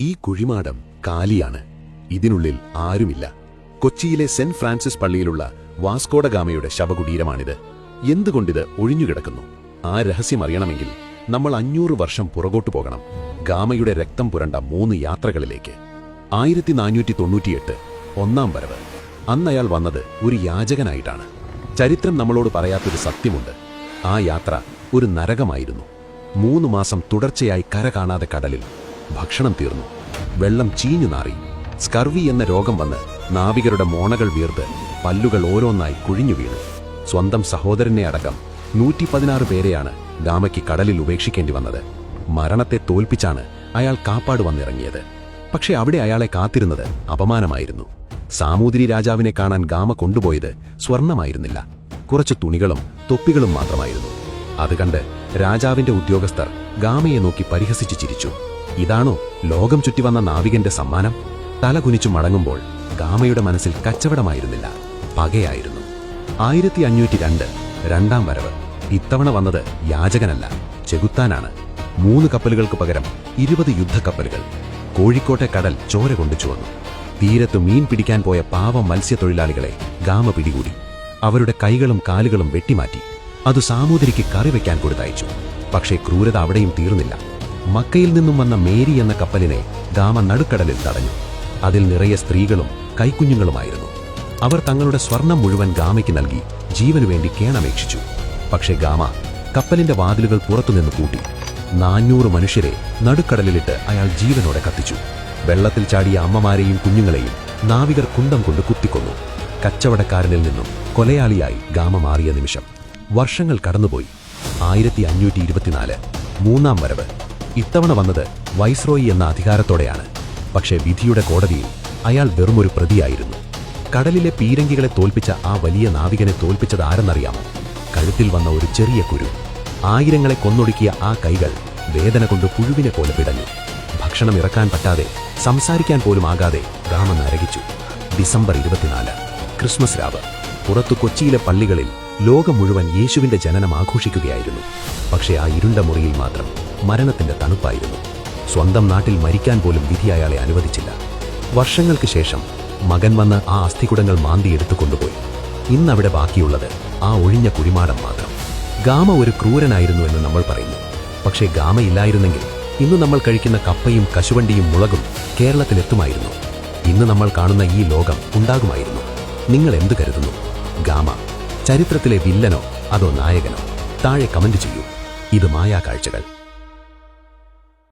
ഈ കുഴിമാടം കാലിയാണ്. ഇതിനുള്ളിൽ ആരുമില്ല. കൊച്ചിയിലെ സെന്റ് ഫ്രാൻസിസ് പള്ളിയിലുള്ള വാസ്കോഡഗാമയുടെ ശവകുടീരമാണിത്. എന്തുകൊണ്ടിത് ഒഴിഞ്ഞുകിടക്കുന്നു ആ രഹസ്യം അറിയണമെങ്കിൽ നമ്മൾ അഞ്ഞൂറ് വർഷം പുറകോട്ടു പോകണം. ഗാമയുടെ രക്തം പുരണ്ട മൂന്ന് യാത്രകളിലേക്ക്. ആയിരത്തി നാനൂറ്റി തൊണ്ണൂറ്റിയെട്ട് ഒന്നാം വരവ്. അന്നയാൾ വന്നത് ഒരു യാചകനായിട്ടാണ്. ചരിത്രം നമ്മളോട് പറയാത്തൊരു സത്യമുണ്ട്. ആ യാത്ര ഒരു നരകമായിരുന്നു. മൂന്ന് മാസം തുടർച്ചയായി കര കാണാതെ കടലിൽ ഭക്ഷണം തീർന്നു. വെള്ളം ചീഞ്ഞു നാറി. സ്കർവി എന്ന രോഗം വന്ന് നാവികരുടെ മോണകൾ വീർത്ത് പല്ലുകൾ ഓരോന്നായി കുഴിഞ്ഞു വീണു. സ്വന്തം സഹോദരനെ അടക്കം നൂറ്റി പതിനാറ് പേരെയാണ് ഗാമയ്ക്ക് കടലിൽ ഉപേക്ഷിക്കേണ്ടി വന്നത്. മരണത്തെ തോൽപ്പിച്ചാണ് അയാൾ കാപ്പാട് വന്നിറങ്ങിയത്. പക്ഷെ അവിടെ അയാളെ കാത്തിരുന്നത് അപമാനമായിരുന്നു. സാമൂതിരി രാജാവിനെ കാണാൻ ഗാമ കൊണ്ടുപോയത് സ്വർണമായിരുന്നില്ല. കുറച്ച് തുണികളും തൊപ്പികളും മാത്രമായിരുന്നു. അത് കണ്ട് രാജാവിന്റെ ഉദ്യോഗസ്ഥർ ഗാമയെ നോക്കി പരിഹസിച്ചു ചിരിച്ചു. ഇതാണോ ലോകം ചുറ്റി വന്ന നാവികന്റെ സമ്മാനം? തല കുനിച്ചു മടങ്ങുമ്പോൾ ഗാമയുടെ മനസ്സിൽ കച്ചവടമായിരുന്നില്ല പകയായിരുന്നു. ആയിരത്തി അഞ്ഞൂറ്റി രണ്ട് രണ്ടാം വരവ്. ഇത്തവണ വന്നത് യാചകനല്ല ചെകുത്താനാണ്. മൂന്ന് കപ്പലുകൾക്ക് പകരം ഇരുപത് യുദ്ധക്കപ്പലുകൾ. കോഴിക്കോട്ടെ കടൽ ചോര കൊണ്ടു ചുവന്നു. തീരത്ത് മീൻ പിടിക്കാൻ പോയ പാവം മത്സ്യത്തൊഴിലാളികളെ ഗാമ പിടികൂടി. അവരുടെ കൈകളും കാലുകളും വെട്ടിമാറ്റി. അത് സാമൂതിരിക്ക് കറി വെക്കാൻ കൊടുത്തയച്ചു. പക്ഷേ ക്രൂരത അവിടെയും തീർന്നില്ല. മക്കയിൽ നിന്നും വന്ന മേരി എന്ന കപ്പലിനെ ഗാമ നടുക്കടലിൽ തടഞ്ഞു. അതിൽ നിറയെ സ്ത്രീകളും കൈക്കുഞ്ഞുങ്ങളുമായിരുന്നു. അവർ തങ്ങളുടെ സ്വർണം മുഴുവൻ ഗാമയ്ക്ക് നൽകി ജീവനു വേണ്ടി കേണപേക്ഷിച്ചു പക്ഷേ ഗാമ കപ്പലിന്റെ വാതിലുകൾ പുറത്തുനിന്ന് കൂട്ടി. നാനൂറ് മനുഷ്യരെ നടുക്കടലിലിട്ട് അയാൾ ജീവനോടെ കത്തിച്ചു. വെള്ളത്തിൽ ചാടിയ അമ്മമാരെയും കുഞ്ഞുങ്ങളെയും നാവികർ കുന്തം കൊണ്ട് കുത്തിക്കൊന്നു. കച്ചവടക്കാരനിൽ നിന്നും കൊലയാളിയായി ഗാമ മാറിയ നിമിഷം വർഷങ്ങൾ കടന്നുപോയി. ആയിരത്തി അഞ്ഞൂറ്റി ഇരുപത്തിനാല് മൂന്നാം വരവ്. ഇത്തവണ വന്നത് വൈസ്രോയി എന്ന അധികാരത്തോടെയാണ്. പക്ഷേ വിധിയുടെ കോടതിയിൽ അയാൾ വെറുമൊരു പ്രതിയായിരുന്നു. കടലിലെ പീരങ്കികളെ തോൽപ്പിച്ച ആ വലിയ നാവികനെ തോൽപ്പിച്ചത് ആരെന്നറിയാമോ കഴുത്തിൽ വന്ന ഒരു ചെറിയ കുരു. ആയിരങ്ങളെ കൊന്നൊടുക്കിയ ആ കൈകൾ വേദന കൊണ്ട് പുഴുവിനെ പോലെ പിടഞ്ഞു. ഭക്ഷണം ഇറക്കാൻ പറ്റാതെ സംസാരിക്കാൻ പോലും ആകാതെ രാമൻ നരകിച്ചു. ഡിസംബർ ഇരുപത്തിനാല് ക്രിസ്മസ് രാവ്. പുറത്തു കൊച്ചിയിലെ പള്ളികളിൽ ലോകം മുഴുവൻ യേശുവിന്റെ ജനനം ആഘോഷിക്കുകയായിരുന്നു. പക്ഷേ ആ ഇരുണ്ട മുറിയിൽ മാത്രം മരണത്തിന്റെ തണുപ്പായിരുന്നു. സ്വന്തം നാട്ടിൽ മരിക്കാൻ പോലും വിധി അയാളെ അനുവദിച്ചില്ല. വർഷങ്ങൾക്ക് ശേഷം മകൻ വന്ന് ആ അസ്ഥികുടങ്ങൾ മാന്തിയെടുത്തു കൊണ്ടുപോയി. ഇന്നവിടെ ബാക്കിയുള്ളത് ആ ഒഴിഞ്ഞ കുഴിമാടം മാത്രം. ഗാമ ഒരു ക്രൂരനായിരുന്നു എന്ന് നമ്മൾ പറയുന്നു. പക്ഷേ ഗാമ ഇല്ലായിരുന്നെങ്കിൽ ഇന്ന് നമ്മൾ കഴിക്കുന്ന കപ്പയും കശുവണ്ടിയും മുളകും കേരളത്തിലെത്തുമായിരുന്നു. ഇന്ന് നമ്മൾ കാണുന്ന ഈ ലോകം ഉണ്ടാകുമായിരുന്നു. നിങ്ങൾ എന്ത് കരുതുന്നു? ഗാമ ചരിത്രത്തിലെ വില്ലനോ അതോ നായകനോ? താഴെ കമന്റ് ചെയ്യൂ. ഇത് മായാ കാഴ്ചകൾ.